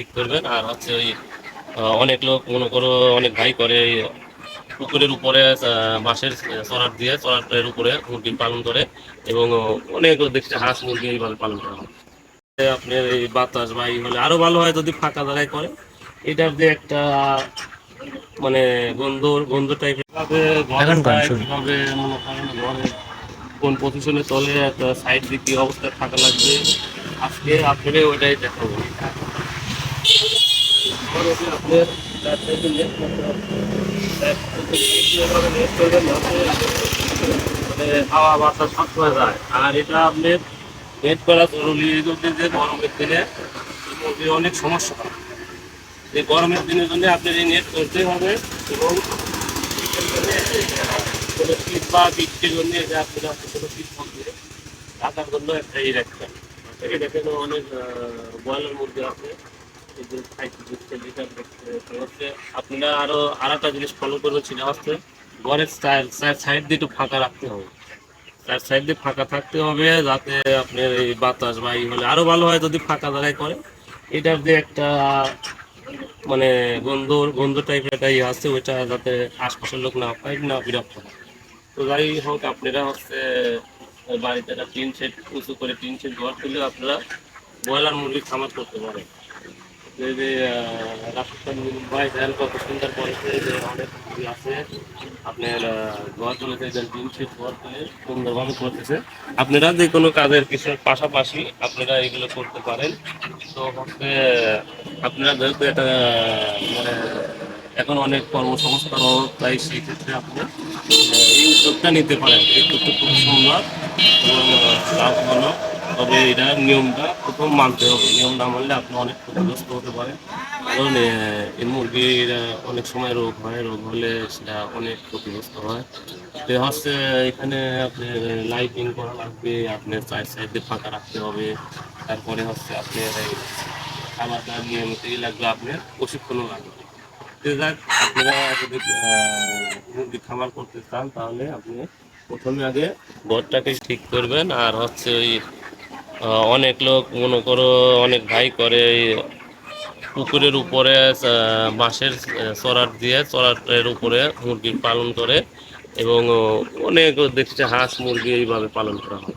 ঠিক করবেন। আর হচ্ছে ওই অনেক লোক মনে করো অনেক ভাই করে পুকুরের উপরে বাঁশের চড়ার দিয়ে চড়ার উপরে মুরগি পালন করে এবং অনেক দেখছি হাঁস মুরগি এইভাবে পালন করা। হয় আপনার এই বাতাস বা হলে আরও ভালো হয় যদি ফাঁকা জায়গায় করে। এটার যে একটা মানে গন্ধ গন্ধ টাইপের। কীভাবে মনে করেন ঘরে কোন পজিশনে চলে একটা সাইড দিয়ে কি অবস্থায় থাকা লাগবে আজকে আপনাদের ওইটাই দেখাবো। হবে। মানে হাওয়া বাতাস সব সময় যায় আর এটা আপনার নেট করা জরুরি এই জন্য যে গরমের দিনে অনেক সমস্যা হয় এই গরমের দিনের জন্য আপনার এই নেট করতে হবে এবং কোনো বা বৃষ্টির জন্য যে আপনারা কোনো শীত একটা এই রাখবেন এই দেখেন অনেক ব্রয়লার মুরগি আছে আপনারা আরও আর একটা জিনিস ফলো করবেন সেটা হচ্ছে ঘরের চার সাইড দিয়ে একটু ফাঁকা রাখতে হবে। চার সাইড দিয়ে ফাঁকা থাকতে হবে যাতে আপনার এই বাতাস বা এই হলে আরও ভালো হয় যদি ফাঁকা জায়গায় করে। এটার যে একটা মানে গন্ধ গন্ধ টাইপের একটা ইয়ে আছে, ওইটা যাতে আশপাশের লোক না পায়, না বিরক্ত হয়। তো যাই হোক, আপনারা হচ্ছে বাড়িতে একটা টিন সেট, উঁচু করে টিন সেট ঘর তুলে আপনারা ব্রয়লার মুরগি খামার করতে পারেন। যে রাজস্থান মুম্বাই দেন কত সুন্দর করেছে যে অনেক আছে। আপনার ঘর তুলেছে যে টিন সেট ঘর সুন্দরভাবে করতেছে। আপনারা যে কোনো কাজের কিছুর পাশাপাশি আপনারা এগুলো করতে পারেন। তো হচ্ছে, আপনারা যেহেতু এটা মানে এখন অনেক কর্মসংস্থানও তাই সেই ক্ষেত্রে আপনি এই উদ্যোগটা নিতে পারেন। এই উদ্যোগটা খুব সুন্দর এবং লাভজনক। তবে এটা নিয়মটা প্রথম মানতে হবে। নিয়ম না মানলে আপনি অনেক ক্ষতিগ্রস্ত হতে পারেন। কারণ এই মুরগির অনেক সময় রোগ হয়। রোগ হলে সেটা অনেক ক্ষতিগ্রস্ত হয়। তো হচ্ছে, এখানে আপনি লাইটিং করা লাগবে, আপনার চার সাইডে ফাঁকা রাখতে হবে। তারপরে হচ্ছে আপনি খাবার দাবার নিয়মিত ই লাগবে, আপনার প্রশিক্ষণও লাগবে। আপনারা যদি খামার করতে চান, তাহলে আপনি প্রথমে আগে ঘরটাকে ঠিক করবেন। আর হচ্ছে ওই অনেক লোক, মনে করো, অনেক ভাই করে পুকুরের উপরে বাঁশের চড়ার দিয়ে চড়াটের উপরে মুরগি পালন করে এবং অনেক দেখছি হাঁস মুরগি এইভাবে পালন করা হয়।